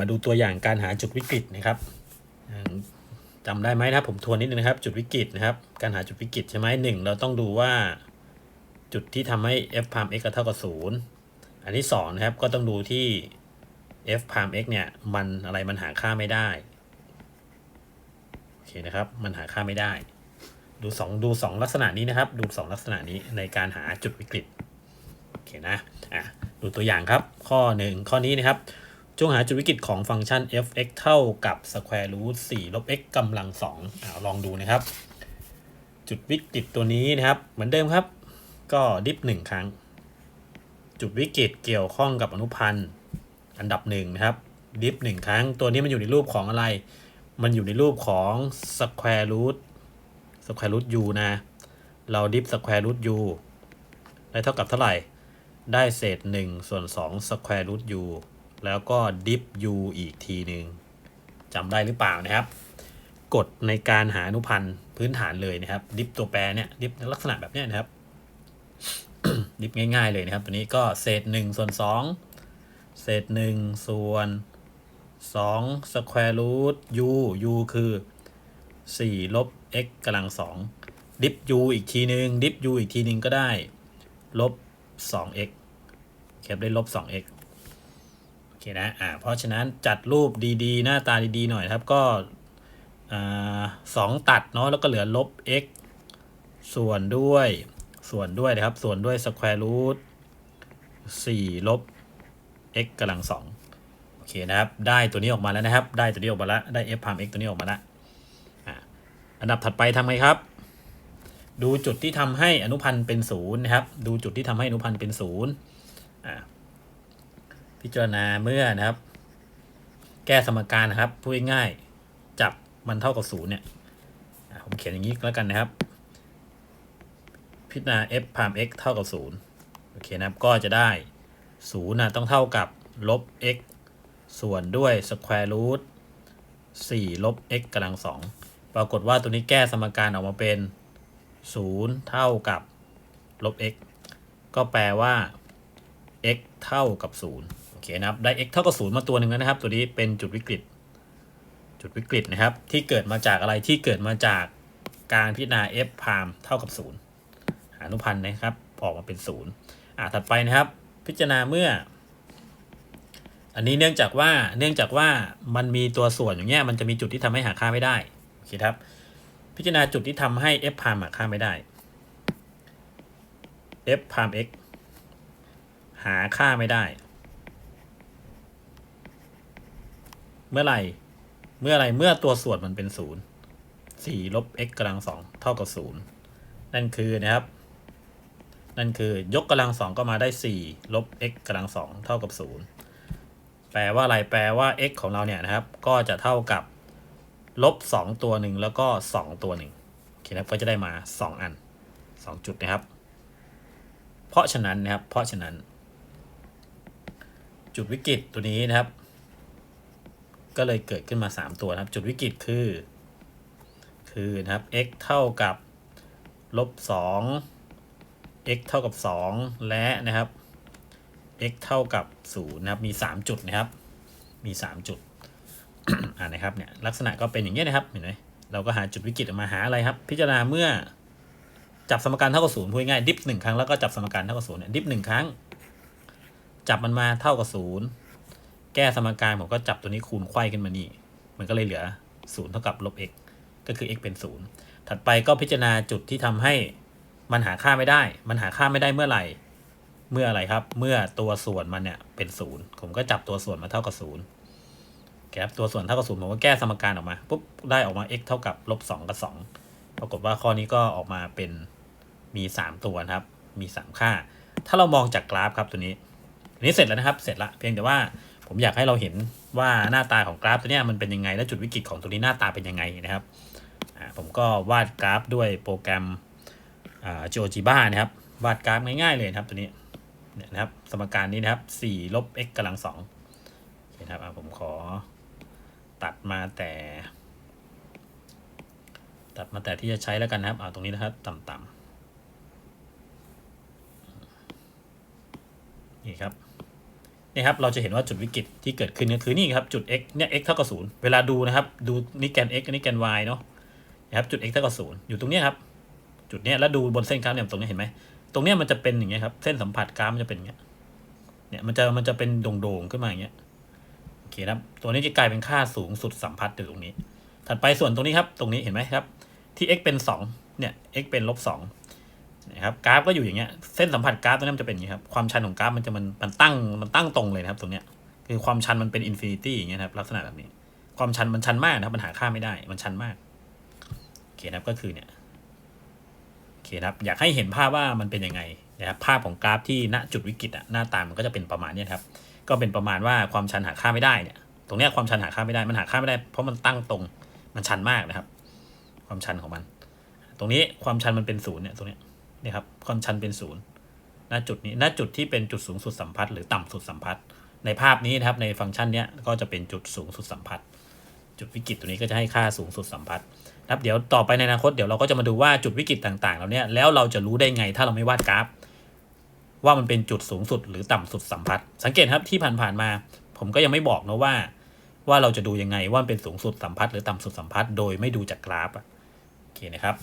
มาดูตัวอย่างการหาจุดวิกฤตนะครับอ่าจำได้ไหมนะครับผมทวนนิดนึงนะครับ จุดวิกฤตนะครับ การหาจุดวิกฤตใช่ไหมหนึ่งเราต้องดูว่าจุดที่ทำให้ f พาม x เท่ากับศูนย์อันที่สองนะครับก็ต้องดูที่ f พาม x เนี่ยมันอะไรมันหาค่าไม่ได้โอเคนะครับมันหาค่าไม่ได้ ดูสองดูสองลักษณะนี้นะครับ ดูสองลักษณะนี้ในการหาจุดวิกฤตโอเคนะอะดูตัวอย่างครับ ข้อหนึ่งข้อนี้นะครับ จงหาจุดวิกฤตของฟังก์ชัน f(x) เท่ากับ square root 4ลบ x กำลัง2อ่าลองดูนะครับ จุดวิกฤตตัวนี้นะครับ เหมือนเดิมครับ ก็ดิฟหนึ่งครั้ง จุดวิกฤตเกี่ยวข้องกับอนุพันธ์อันดับหนึ่งนะครับ ดิฟหนึ่งครั้ง ตัวนี้มันอยู่ในรูปของอะไร มันอยู่ในรูปของ square root square root u นะ เราดิฟ square root u ได้เท่ากับเท่าไหร่ ได้เศษ1ส่วน2 square root u แล้วก็ดิฟ u อีกทีหนึ่งจำได้หรือเปล่านะครับ กฎในการหาอนุพันธ์พื้นฐานเลยนะครับดิฟตัวแปรเนี่ยดิฟลักษณะแบบเนี้ยนะครับดิฟง่ายๆเลยนะครับ ตัวนี้ก็เศษ1ส่วน2เศษ1ส่วน2 square root u u คือ 4 ลบ x กำลัง 2 ดิฟ u อีกทีหนึ่งดิฟ u อีกทีหนึ่งก็ได้ ลบ 2x เก็บได้ลบ 2x โอ เคนะอ่าเพราะฉะนั้นจัดรูปดีๆ หน้าตาดีๆ หน่อยครับก็สองตัดเนาะแล้วก็เหลือลบ x ส่วนด้วยส่วนด้วยนะครับ ส่วนด้วย square root 4ลบ x กำลัง2โอเคนะครับ ได้ตัวนี้ออกมาแล้วนะครับ ได้ตัวนี้ออกมาแล้วได้ f พาม x ตัวนี้ออกมาแล้วอันดับถัดไปทำไงครับ ดูจุดที่ทำให้อนุพันธ์เป็นศูนย์นะครับ ดูจุดที่ทำให้อนุพันธ์เป็นศูนย์อ่า พิจารณาเมื่อนะครับ แก้สมการนะครับพูดง่ายๆจับมันเท่ากับศูนย์เนี่ยผมเขียนอย่างนี้แล้วกันนะครับ พิจารณา f พาม x เท่ากับศูนย์โอเคนะครับก็จะได้ศูนย์นะต้องเท่ากับลบ x ส่วนด้วย square root 4ลบ x กำลังสองปรากฏว่าตัวนี้แก้สมการออกมาเป็น 0 เท่ากับลบ x ก็แปลว่า x เท่ากับ 0 เคนะครับได้ x เท่ากับ0มาตัวหนึ่งแล้วนะครับ ตัวนี้เป็นจุดวิกฤต จุดวิกฤตนะครับ ที่เกิดมาจากอะไรที่เกิดมาจากการพิจารณา f พามเท่ากับ0หาอนุพันธ์นะครับออกมาเป็น0อ่าถัดไปนะครับ พิจารณาเมื่อ อันนี้เนื่องจากว่าเนื่องจากว่ามันมีตัวส่วนอย่างเงี้ยมันจะมีจุดที่ทำให้หาค่าไม่ได้โอเคครับ พิจารณาจุดที่ทำให้ f พามหาค่าไม่ได้ f พาม x หาค่าไม่ได้ เมื่อไหร่ เมื่อไรเมื่อตัวส่วนมันเป็นศูนย์สี่ลบ x กำลังสองเท่ากับศูนย์นั่นคือนะครับ นั่นคือยกกำลังสองก็มาได้สี่ลบ x กำลังสองเท่ากับศูนย์แปลว่าอะไรแปลว่า x ของเราเนี่ยนะครับ ก็จะเท่ากับลบสองตัวหนึ่งแล้วก็สองตัวหนึ่งโอเคนะครับก็จะได้มาสองอันสองจุดนะครับ เพราะฉะนั้นนะครับ เพราะฉะนั้น จุดวิกฤตตัวนี้นะครับ ก็เลยเกิดขึ้นมา 3 ตัวนะครับ จุดวิกฤตคือ คือนะครับ x เท่ากับลบ2 x เท่ากับ 2 และนะครับ x เท่ากับ0นะครับ มี 3 จุดนะครับ มี 3 จุด อ่านะครับ เนี่ย ลักษณะก็เป็นอย่างนี้นะครับ เห็นไหมเราก็หาจุดวิกฤตออกมาหาอะไรครับ พิจารณาเมื่อจับสมการเท่ากับศูนย์พูดง่ายดิฟหนึ่งครั้งแล้วก็จับสมการเท่ากับศูนย์เนี่ยดิฟหนึ่งครั้ง จับมันมาเท่ากับศูนย์ แก้สมการผมก็จับตัวนี้คูณไขว้ขึ้นมานี่ มันก็เลยเหลือศูนย์เท่ากับลบ x ก็คือ x เป็นศูนย์ถัดไปก็พิจารณาจุดที่ทำให้มันหาค่าไม่ได้ มันหาค่าไม่ได้เมื่อไหร่ เมื่ออะไรครับ เมื่อตัวส่วนมันเนี่ยเป็นศูนย์ผมก็จับตัวส่วนมาเท่ากับศูนย์แครับตัวส่วนเท่ากับศูนย์ผมก็แก้สมการออกมาปุ๊บได้ออกมา x เท่ากับลบสองกับสองปรากฏว่าข้อนี้ก็ออกมาเป็นมีสามตัวนะครับ มีสามค่า ถ้าเรามองจากกราฟครับตัวนี้ อันนี้เสร็จแล้วนะครับ เสร็จละ เพียงแต่ว่า ผมอยากให้เราเห็นว่าหน้าตาของกราฟตัวนี้มันเป็นยังไง และจุดวิกฤตของตัวนี้หน้าตาเป็นยังไงนะครับผมก็วาดกราฟด้วยโปรแกรมอ่า GeoGebra นะครับ วาดกราฟง่ายๆเลยครับตัวนี้เนี่ยนะครับ สมการนี้นะครับ4ลบ x กำลัง2โอเคนะครับผมขอตัดมาแต่ ตัดมาแต่ที่จะใช้แล้วกันนะครับเอาตรงนี้นะครับต่ำๆนี่ครับ นี่ครับเราจะเห็นว่าจุดวิกฤตที่เกิดขึ้นก็คือนี่ครับจุด x เนี่ย x เท่ากับศูนย์เวลาดูนะครับดูนี่แกน x อันนี้แกน y เนาะนะครับจุด x เท่ากับศูนย์อยู่ตรงนี้ครับจุดเนี้ยแล้วดูบนเส้นกราฟเนี่ยตรงนี้เห็นไหมตรงเนี้ยมันจะเป็นอย่างเงี้ยครับเส้นสัมผัสกราฟมันจะเป็นอย่างเงี้ยเนี่ยมันจะมันจะเป็นโด่งๆขึ้นมาอย่างเงี้ยโอเคครับตัวนี้จะกลายเป็นค่าสูงสุดสัมผัสอยู่ตรงนี้ ถัดไปส่วนตรงนี้ครับตรงนี้เห็นไหมครับที่ x เป็นสองเนี่ย x เป็นลบสอง นะครับกราฟก็อยู่อย่างเงี้ยเส้นสัมผัสกราฟตรงนี้มันจะเป็นอย่างนี้ครับความชันของกราฟมันจะมันมันตั้งมันตั้งตรงเลยนะครับตรงเนี้ยคือความชันมันเป็นอินฟินิตี้อย่างเงี้ยครับลักษณะแบบนี้ ความชันมันชันมากนะครับมันหาค่าไม่ได้มันชันมากโอเคนะครับก็คือเนี่ยโอเคนะครับอยากให้เห็นภาพว่ามันเป็นยังไงนะครับภาพของกราฟที่ณจุดวิกฤตอะหน้าตามันก็จะเป็นประมาณเนี้ยครับก็เป็นประมาณว่าความชันหาค่าไม่ได้เนี่ยตรงเนี้ยความชันหาค่าไม่ได้มันหาค่าไม่ได้ เพราะมันตั้งตรงมันชันมากนะครับ ความชันของมัน ตรงนี้ความชันมันเป็นศูนย์เนี่ยตรงเนี้ย นี่ครับความชันเป็นศูนย์ณจุดนี้ณจุดที่เป็นจุดสูงสุดสัมผัสหรือต่ำสุดสัมผัสในภาพนี้นะครับในฟังก์ชันเนี้ยก็จะเป็นจุดสูงสุดสัมผัสจุดวิกฤตตัวนี้ก็จะให้ค่าสูงสุดสัมผัสนะครับเดี๋ยวต่อไปในอนาคตเดี๋ยวเราก็จะมาดูว่าจุดวิกฤตต่างๆเหล่าเนี้ยแล้วเราจะรู้ได้ไงถ้าเราไม่วาดกราฟ ว่ามันเป็นจุดสูงสุดหรือต่ำสุดสัมผัสสังเกตครับที่ผ่านๆมา ผมก็ยังไม่บอกนะว่า ว่าเราจะดูยังไงว่าเป็นสูงสุดสัมผัสหรือต่ำสุดสัมผัสโดยไม่ดูจากกราฟอะโอเคนะครับ